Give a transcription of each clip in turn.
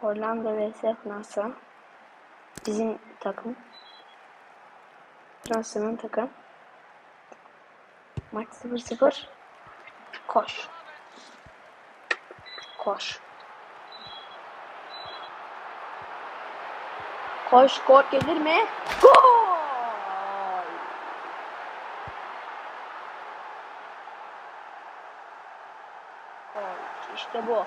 Hollanda vs Fransa. Bizim takım. Fransa'nın takım. Maç 0-0. Koş. Koş. Koş gol gelir mi? Gol! İşte bu.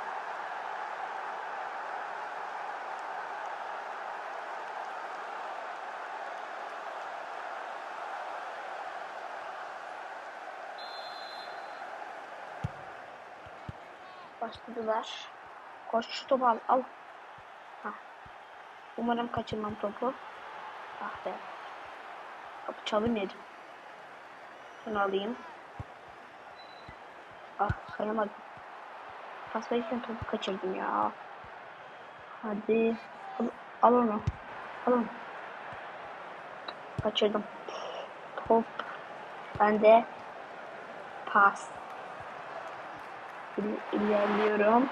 Başladılar. Koş şu topu al. al. Hah. Umarım kaçırmam topu. Ah be. Topu çalım yedim. Şunu alayım. Ah sayamadım. Pas verirken topu kaçırdım ya. Hadi. Al, al onu. Al onu. Kaçırdım. Top. Ben de pas. İl- İlerliyorum.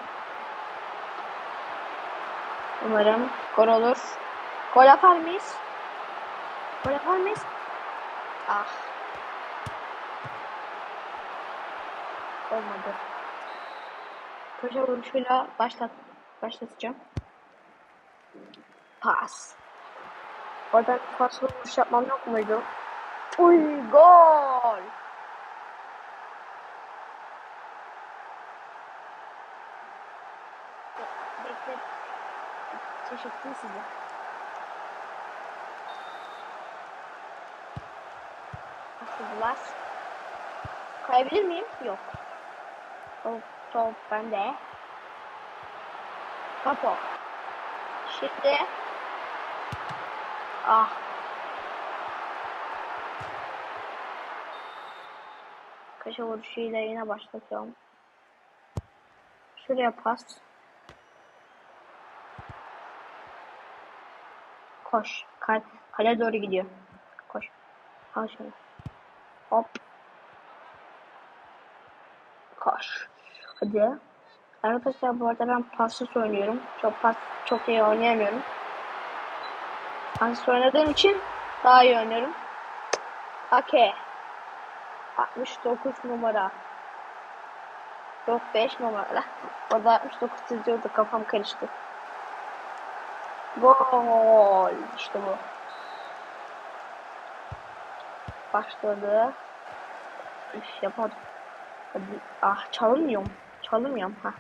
Umarım gol olur. Gol yapar mıyız? Gol yapar mıyız? Ah. Olmadı. Köşe vuruşuyla başlat başlatacağım. Pas. Orada pas vuruş yapmam yok muydu? Uy gol. Bekle. Teşekkür size. Başladılar. Kayabilir miyim? Yok. Top, top bende. Kapo. Şimdi. Ah. Köşe vuruşuyla yine başlatıyorum. Şuraya pas. Koş. Kale, kale doğru gidiyor. Koş. Al şunu. Hop. Koş. Hadi. Arkadaşlar bu arada ben paslı oynuyorum. Çok pas çok iyi oynayamıyorum. Paslı oynadığım için daha iyi oynuyorum. Ake. 69 numara. Yok 5 numara. O da 69 çiziyordu kafam karıştı. Gol. İşte bu. Başladı. Üf yapamadım. Hadi. Ah çalınmıyorum. Çalınmıyorum. Ha.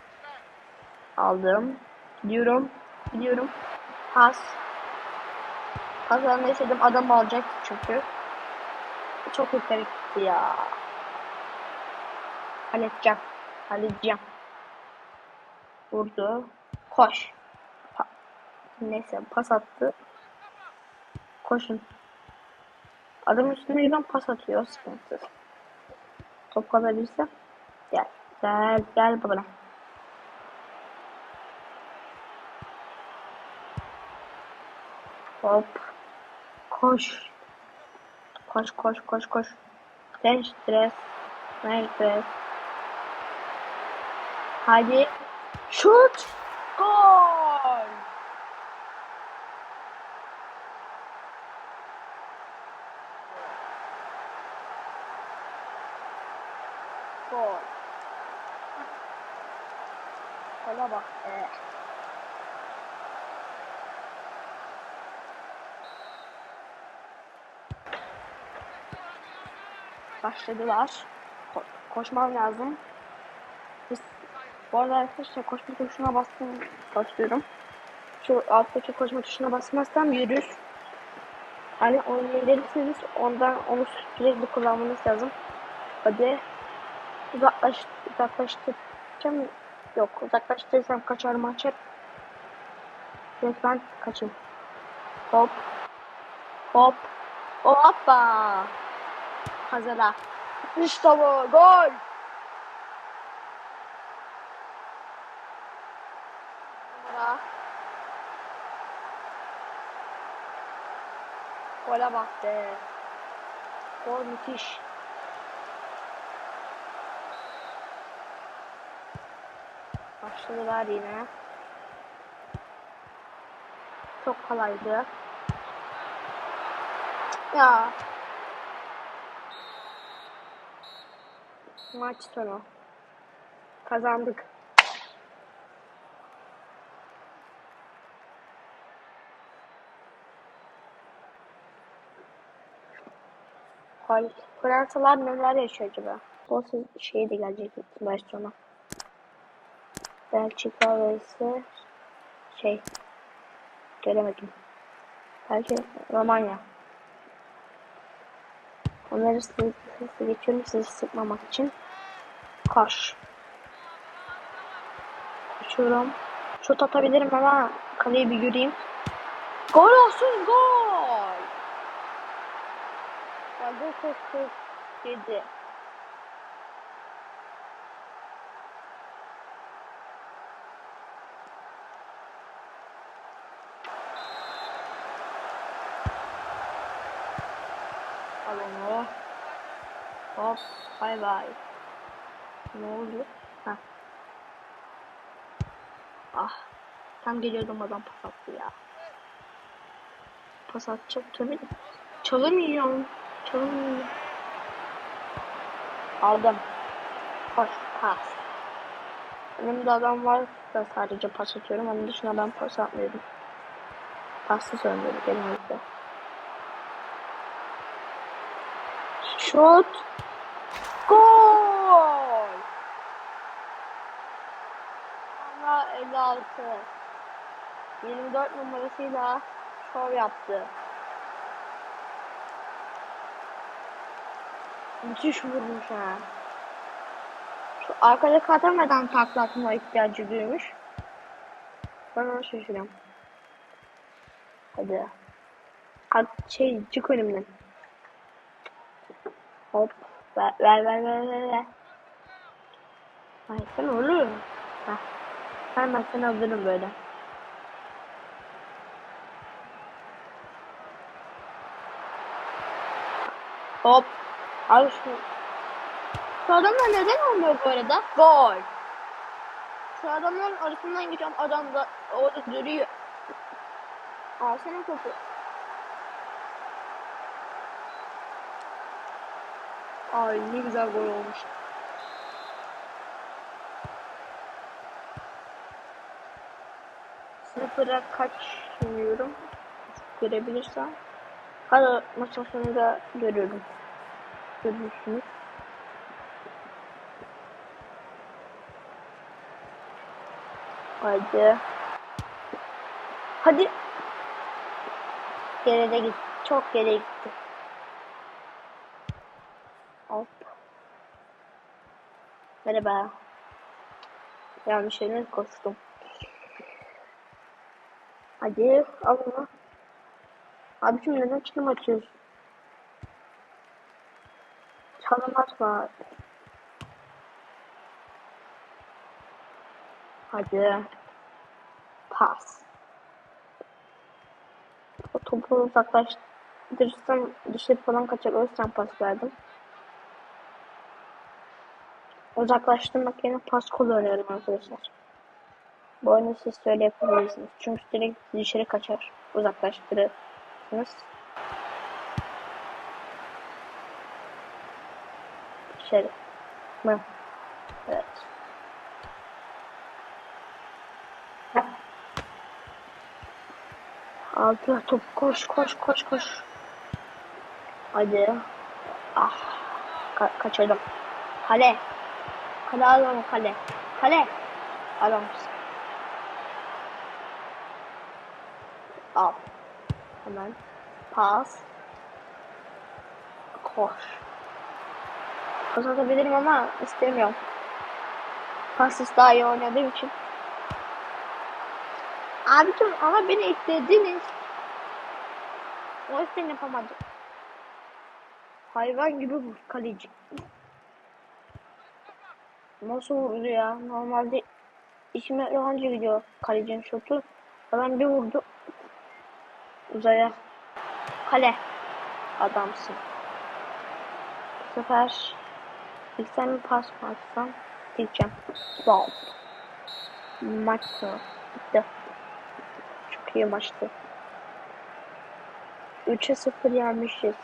Aldım. Gidiyorum. Gidiyorum. Pas. Pas almayı istedim. Adam alacak çünkü. Çok yukarı gitti ya. Halledeceğim. Halledeceğim. Vurdu. Koş. Neyse pas attı. Koşun. Adam üstüne giden pas atıyor. Sıkıntı. Top kalabilirse. Gel. Gel. Gel bana. Hop. Koş. Koş koş koş koş. Sen stres. Ben stres. Hadi. Şut. Gol. Gol. Bak. be. Başladılar. Ko koşmam lazım. Biz, bu arada arkadaşlar koşma tuşuna bastım. Basıyorum. Şu alttaki koşma tuşuna basmazsam yürür. Hani oynayabilirsiniz. Ondan onu sürekli kullanmanız lazım. Hadi. Uzaklaş, uzaklaştıracağım. Yok uzaklaştırırsam kaçar maçar. Evet ben kaçayım. Hop. Hop. Hoppa. Hazırla. İşte bu. Gol. Gole bak be. Gol müthiş. Başladılar yine. çok kolaydı. Ya. Maç sonu. Kazandık. Hal Fransalar neler yaşıyor acaba? Bu şey de gelecek sonu. Belçika vs şey göremedim. Belki Romanya. Onları hızlı, geçiyorum sizi sıkmamak için. Koş. Koşuyorum. Şut atabilirim ama kaleyi bir göreyim. Gol olsun gol. Ya gol çok çok yedi. Al onu. Hop. Bay bay. Ne oldu? Ha. Ah. Tam geliyordum adam pas attı ya. Pas atacak tabii. Çalamıyorum. Çalamıyorum. Aldım. Pas. Pas. Önümde adam var da sadece pas atıyorum. Onun dışında ben pas atmıyorum. Paslı söylüyorum genellikle. Şut. Gol. Ama 56. 24 numarasıyla şov yaptı. Müthiş vurmuş ha. Şu arkada katamadan takla atma ihtiyacı duymuş. Ben ona şaşırıyorum. Hadi. Kalk şey çık önümden. Hop. Ver ver ver ver. ver. Ay sen olur. Heh. Ben seni alırım böyle. Hop. Al şunu. Şu adamlar neden olmuyor bu arada? Gol. Şu adamların arasından geçen adam da orada duruyor. Alsana topu. Ay ne güzel gol olmuş. Sıfıra kaç düşünüyorum. Görebilirsem. Hadi maçın sonunda görüyorum. Görürsünüz. Hadi. Hadi. Geride git. Çok geriye gitti. Hop. Merhaba. Yanlış yerine koştum. Hadi al bunu. Abicim neden çalım atıyorsun? Çalım atma. Hadi. Pas. O topu uzaklaştırırsam dışarı falan kaçar. O yüzden pas verdim. Uzaklaştırmak yerine pas kullanıyorum arkadaşlar. Bu oyunu siz şöyle yapabilirsiniz. Çünkü direkt dışarı kaçar. Uzaklaştırırsınız. Dışarı. Mı? Evet. Altı top koş koş koş koş. Hadi. Ah. Ka kaçırdım. Kale. Kale al onu kale. Kale. Adamsın. Al. Hemen. Pas. Koş. Pas atabilirim ama istemiyorum. Passiz daha iyi oynadığım için. Abicim ama beni eklediniz. O yüzden yapamadım. Hayvan gibi vur kaleci. Nasıl vurdu ya? Normalde işime önce gidiyor kalecinin şutu. Ben bir vurdu. Uzaya. Kale. Adamsın. Bu sefer ilk sen bir pas mı atsam diyeceğim. Wow. Maç sonu. Bitti. Çok iyi maçtı. 3'e 0 yenmişiz.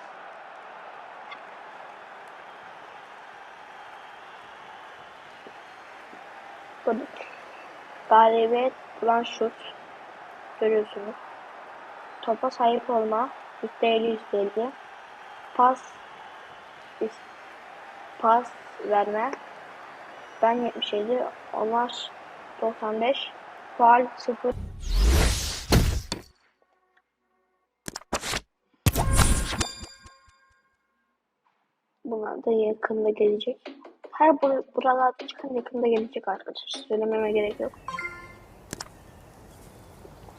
Galibiyet bulan şut görüyorsunuz. Topa sahip olma %50 %50. Pas pas verme ben 77 onlar 95 faal 0 Bunlar da yakında gelecek. Her bur buralarda çıkan yakında gelecek arkadaşlar. Söylememe gerek yok.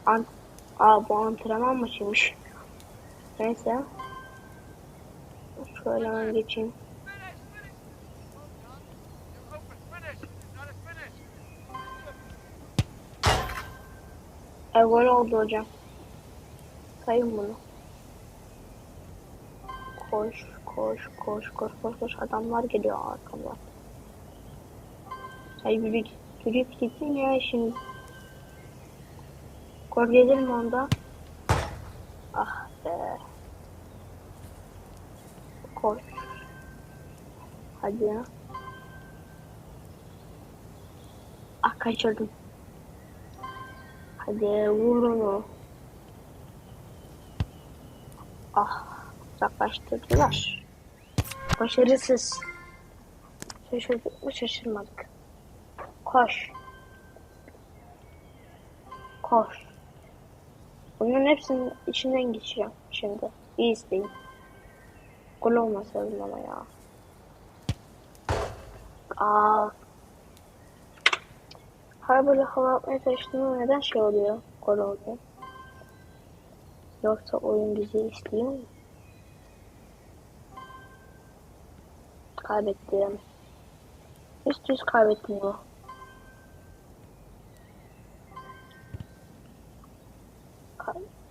An Aa bu antrenman maçıymış. Neyse. Şöyle hemen geçeyim. E gol oldu hocam. Sayın bunu. Koş, koş, koş, koş, koş, koş. Adamlar geliyor arkamdan. Ay bir bir yürüyüp gitsin ya şimdi. Gol gelir mi onda? Ah be. Koş. Hadi ya. Ah kaçırdım. Hadi vur onu. Ah uzaklaştırdılar. Başarısız. Şaşırdık mı şaşırmadık. Koş. Koş. Bunların hepsinin içinden geçeceğim şimdi. İyi izleyin. Gol olması lazım ama ya. Aa. Her böyle hava atmaya çalıştığımda neden şey oluyor? Gol oluyor. Yoksa oyun bizi istiyor mu? Kaybettim. Üst üst kaybettim bu.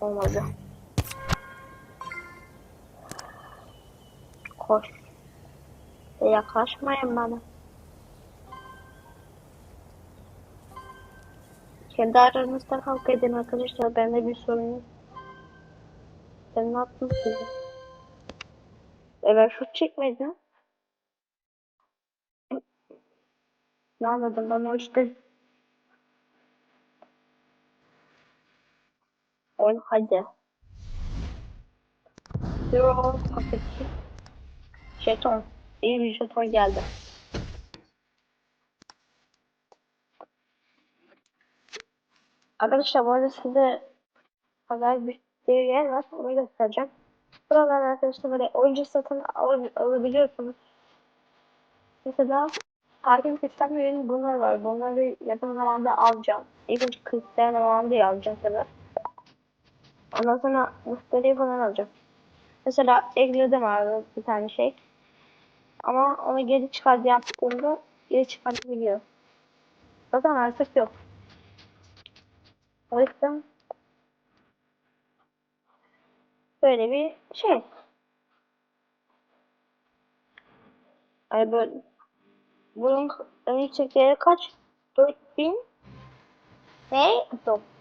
Olmadı. Koş. Ve yaklaşmayın bana. Kendi aranızda kavga edin arkadaşlar. Bende bir sorun yok. Ben ne yaptım size? E ben şut çekmedim. Ne anladım ben o işte. Oyun hadi. Zero paketi. Jeton. İyi bir jeton geldi. Arkadaşlar bu arada size pazar bir yer var. Onu göstereceğim. Buralar arkadaşlar böyle oyuncu satın al alabiliyorsunuz. Mesela hakim sistemlerin bunlar var. Bunları yakın zamanda alacağım. Önce Cristiano Ronaldo'yu alacağım tabii. Ondan sonra müşteriyi falan alacağım. Mesela ekledim abi bir tane şey. Ama onu geri çıkar diye yaptığımda geri çıkartabiliyor. Zaten artık yok. O yüzden böyle bir şey. Yani böyle bunun en yüksek değeri kaç? 4000 ve 9.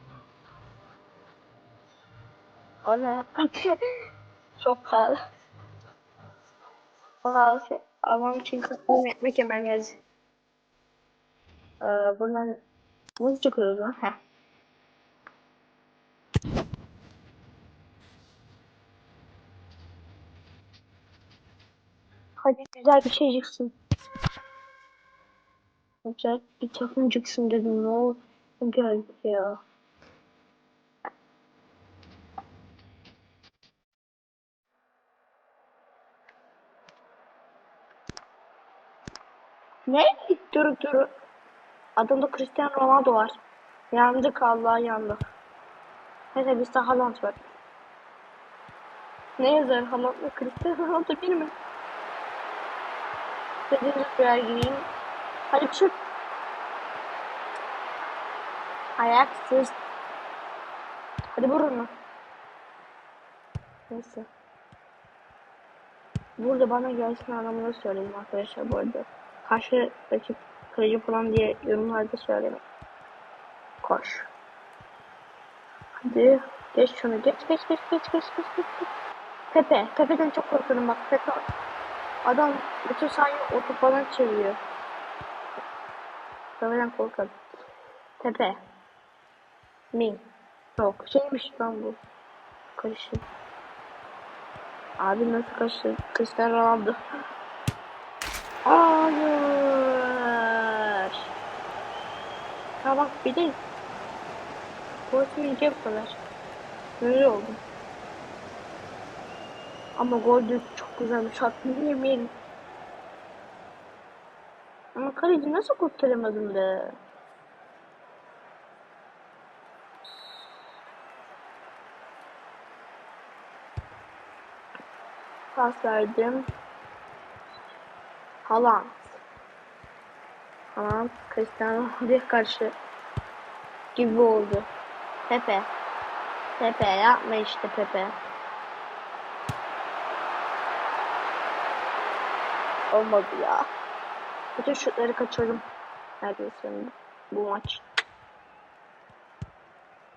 Ona çok pahalı. Pahalı şey. Almam için onu etmek hemen geldi. Ee, buradan bunu çıkıyoruz lan. Heh. Hadi güzel bir şey çıksın. Güzel bir takım çıksın dedim ne olur. Gel ya. Ne? Dur dur. Adında Cristiano Ronaldo var. Yandık Allah yandık. Neyse bizde Haaland var. Ne yazar Haaland mı Cristiano Ronaldo bir mi? Dediğiniz birer gireyim. Hadi çık. Ayaksız. Hadi vur onu. Neyse. Burada bana gelsin anlamını söyleyeyim arkadaşlar bu arada. Karşı rakip kırıcı falan diye yorumlarda söylemeyin. Koş. Hadi. Geç şunu geç geç geç geç geç geç geç. geç. Pepe. Pepe'den çok korkuyorum bak. Pepe. Adam bütün sahayı oto falan çeviriyor. Pepe'den korkarım. Pepe. Min. Yok şeymiş lan bu. Karışık. Abi nasıl kaçtı? Cristiano Ronaldo. Hayır. Ya bak bir de Gol yiyince bu kadar. Böyle oldu. Ama gol de çok güzelmiş. Hakkını yemeyelim. Ama kaleci nasıl kurtaramadım be? Pas verdim. Haaland. Haaland Cristiano Ronaldo'ya karşı gibi oldu. Pepe. Pepe yapma işte Pepe. Olmadı ya. Bütün şutları kaçırdım. Neredeyse bu maç.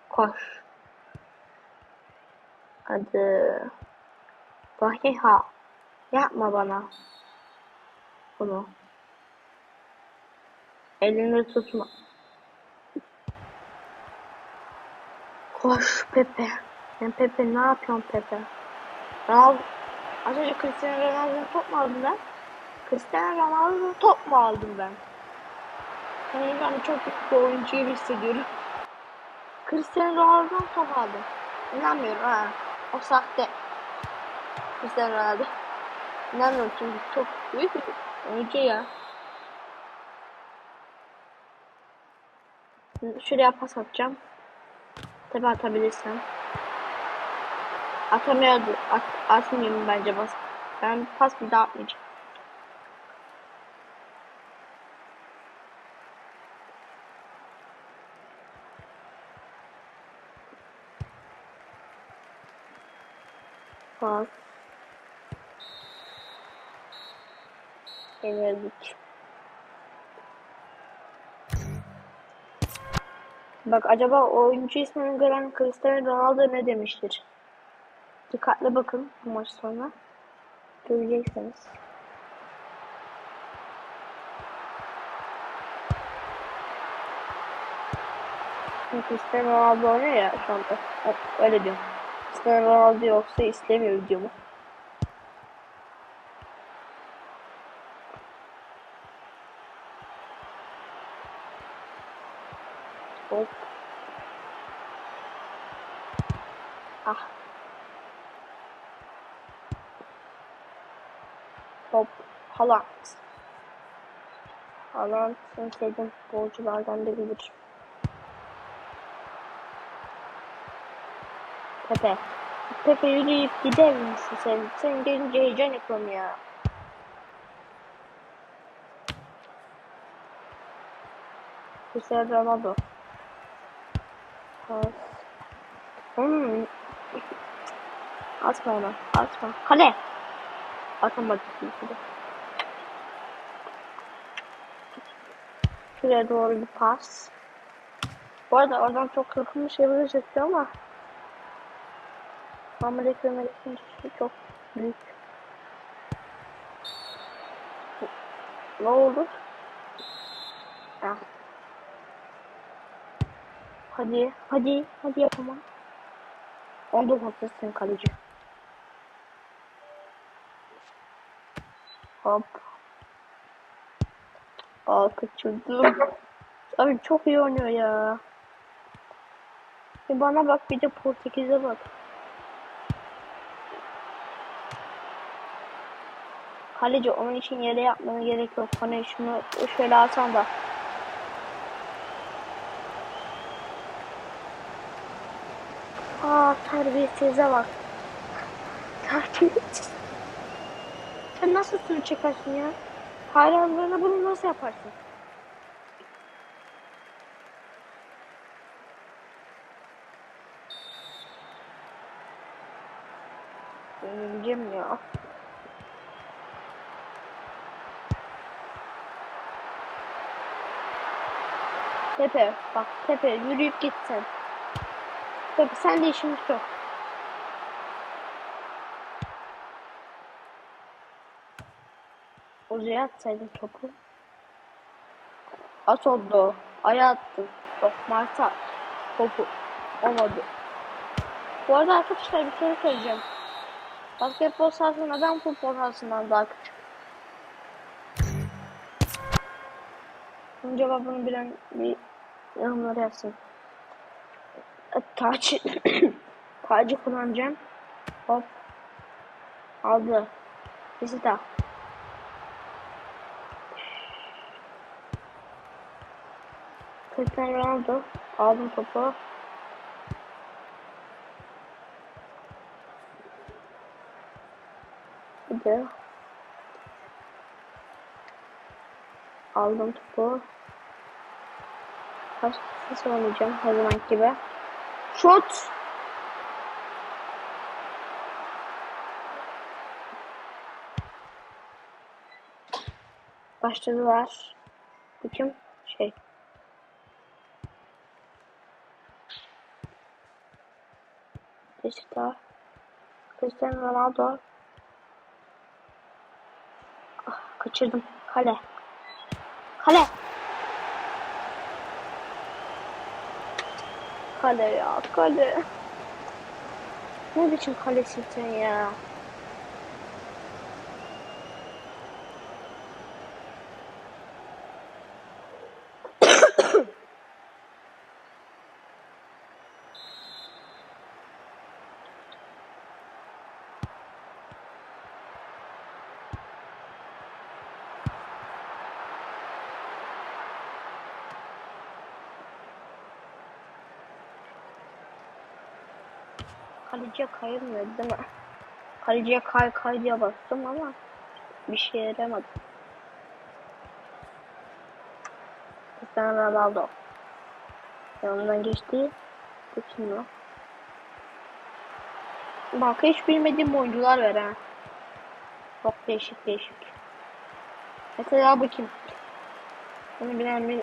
Koş. Hadi. Vahiha. Yapma bana. Bunu. Elini tutma. Koş Pepe. Sen Pepe ne yapıyorsun Pepe? Ronaldo. Az önce Cristiano Ronaldo'nun top mu aldım ben? Cristiano Ronaldo'nun top mu aldım ben? Yani ben çok büyük bir oyuncu gibi hissediyorum. Cristiano Ronaldo'nun top aldım. İnanmıyorum ha. O sahte. Cristiano Ronaldo. İnanmıyorum çünkü çok büyük bir oyuncu ya. Şuraya pas atacağım. Tabi atabilirsem. Atamıyordu. At, atmayayım bence bas. Ben pas bir daha atmayacağım. Pas. Yenildik. Bak acaba oyuncu ismini gören Cristiano Ronaldo ne demiştir? Dikkatli bakın bu maç sonra. Göreceksiniz. Cristiano Ronaldo oynuyor ya şu anda. Öyle diyorum. Cristiano Ronaldo yoksa istemiyor videomu. Hop. Ah. Hop. Haaland. Haaland en sevdiğim futbolculardan biridir. Pepe. Pepe yürüyüp gider misin sen? Sen gelince heyecan yapıyorum ya. Cristiano Ronaldo. Pas. Hmm. Atma ona. Atma. Kale. Atamadı bir de. Şuraya doğru bir pas. Bu arada oradan çok yakın bir şey verecekti ama Elif'in düşüşü çok büyük. Ne oldu? Ah. Hadi, hadi, hadi yapamam. Onda haklısın kaleci. Hop. Aa kaçırdım. Abi çok iyi oynuyor ya. Bir bana bak bir de Portekiz'e bak. Kaleci onun için yere yapmana gerek yok. Hani şunu şöyle alsan da. Aa terbiyesize bak. Terbiyesiz. Sen nasıl sürü çekersin ya? Hayranlarına bunu nasıl yaparsın? Yenileceğim ya. Pepe bak Pepe yürüyüp gitsen. Tabii sen de işimiz çok. Uzaya atsaydın topu. At oldu. Aya attın. Yok Mart'a. Topu. Olmadı. Bu arada arkadaşlar bir soru soracağım. Basketbol sahası neden futbol sahasından daha küçük? Bunun cevabını bilen bir yorumlara yazsın. Taç. Tacı kullanacağım. Hop. Aldı. Bizi de. Cristiano Ronaldo. Aldım topu. Bir. Aldım topu. Kaç kısa oynayacağım her zaman gibi. Şut. Başladılar. Bu kim? Şey. Beşiktaş. Cristiano Ronaldo. Ah, kaçırdım. Kale. Kale. Kale ya kale. Ne biçim kalesin sen ya? Kaleciye kayılmıyor değil mi? Kaleciye kay kay diye bastım ama bir şey yaramadı. Cristiano Ronaldo. Yanından geçti. Geçmiyor. Bak hiç bilmediğim oyuncular var ha. Çok değişik değişik. Mesela bu kim? Bunu bilen bir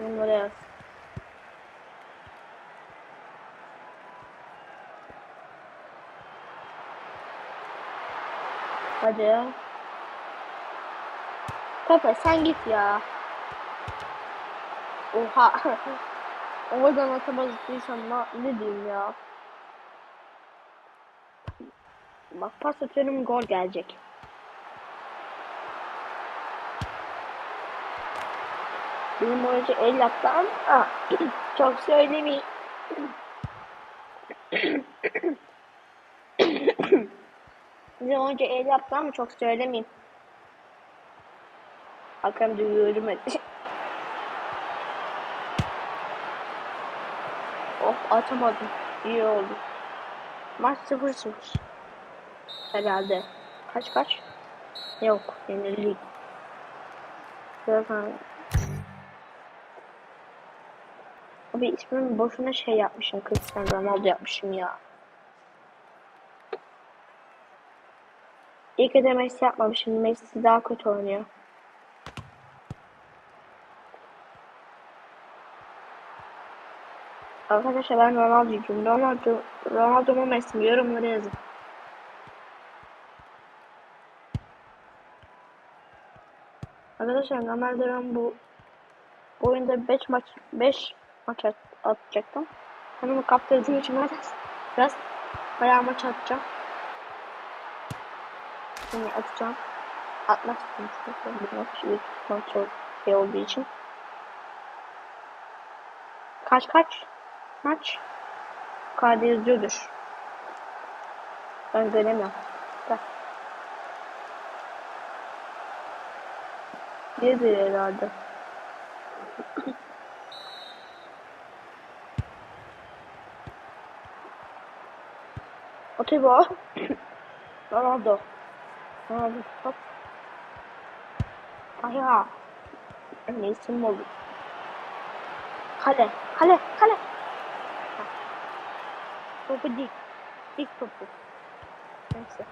numara yaz. Hadi. Pepe sen git ya. Oha. Oradan atamadıysan ne, ne diyeyim ya. Bak pas atıyorum gol gelecek. Benim oyuncu el yaptı ama ah, çok söylemeyeyim. Bizim oyuncu el yaptı ama çok söylemeyeyim. Hakem duyuyorum hadi. oh atamadım. İyi oldu. Maç 0-0. Herhalde. Kaç kaç? Yok. Yenildik. Zaten Abi ismimi boşuna şey yapmışım. Cristiano Ronaldo yapmışım ya. İyi ki de Messi yapmamışım. Messi daha kötü oynuyor. Arkadaşlar ben Ronaldo'cuyum. Ronaldo, Ronaldo mu Messi mi? Yorumlara yazın. Arkadaşlar normalde ben bu, bu oyunda 5 maç 5 maç at, atacaktım. Hanımı kaptırdığım için biraz, biraz bayağı maç atacağım. Şimdi atacağım. Atmak istedim. Bir maç, bir maç şey olduğu için. Kaç kaç? Maç. Kaydı yazıyordur. Ben göremiyorum. Bak. Yazıyor herhalde. Atıyor bu. Ronaldo. Ronaldo. Hop. Ayağa. Ne isim oldu? Kale. Kale. Kale. Topu dik. Dik topu. Neyse.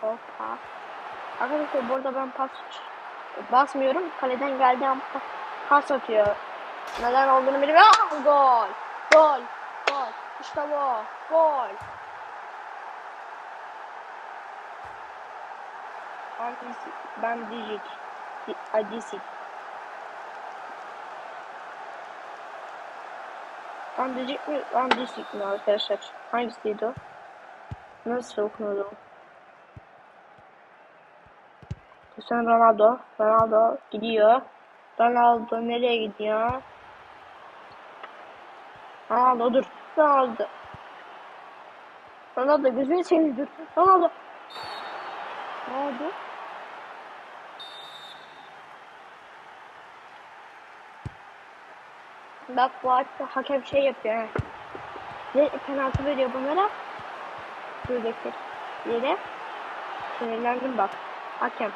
Hoppa. Arkadaşlar burada ben pas basmıyorum. Kaleden geldiği an pas atıyor. Neden olduğunu bilmiyorum. Aa, gol. Gol. İşte bu. Gol. Hangisi? Ben diyecek. Adisi. Ben diyecek mi? Ben diyecek mi arkadaşlar? Hangisiydi o? Nasıl okunuyordu? Cristiano Ronaldo. Ronaldo gidiyor. Ronaldo nereye gidiyor? Ronaldo dur. Ronaldo. Ronaldo gözünü seveyim dur. Ronaldo. Ne oldu? Bak bu hatta hakem şey yapıyor. Ve penaltı veriyor bunlara. Buradaki yere. Sinirlendim bak. Hakem.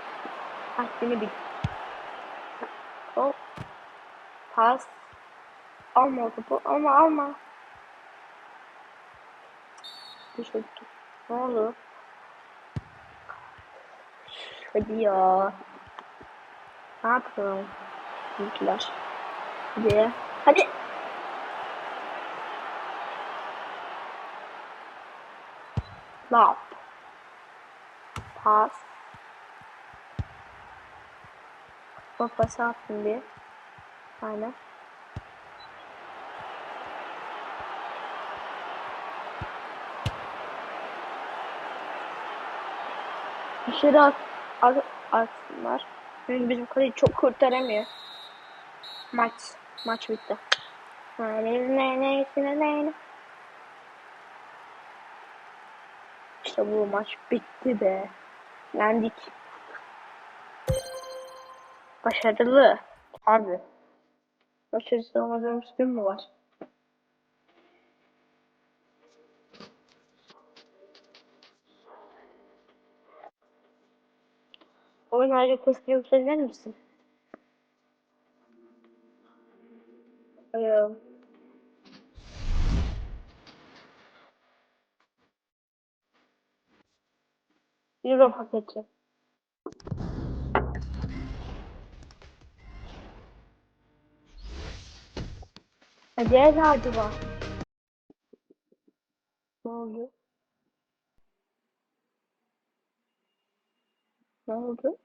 Haddini bil. Hop. Pas. Alma topu. Alma alma. Düşürdü. Ne oldu? Hadi ya. Ne yapıyorum? Bizimkiler. Hadi. Hadi. Lap. Pas. Bak pası attım bir. Aynen. Dışarı at, at, atsınlar. Çünkü bizim kaleyi çok kurtaramıyor. Maç. Maç bitti. İşte bu maç bitti be. Yendik. Başarılı. Abi. Başarısız olmadığımız gün mü var? Oyun harikasını yükselir misin? Ee, Euro paketi. El hadi var. Ne oldu? Ne oldu?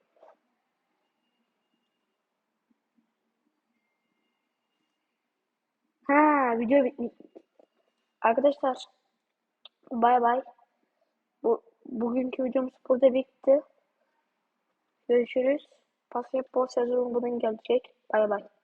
Ha, video. Arkadaşlar, bay bay. Bu bugünkü videomuz burada bitti. Görüşürüz. Basketbol sezonu bunun gelecek. Bay bay.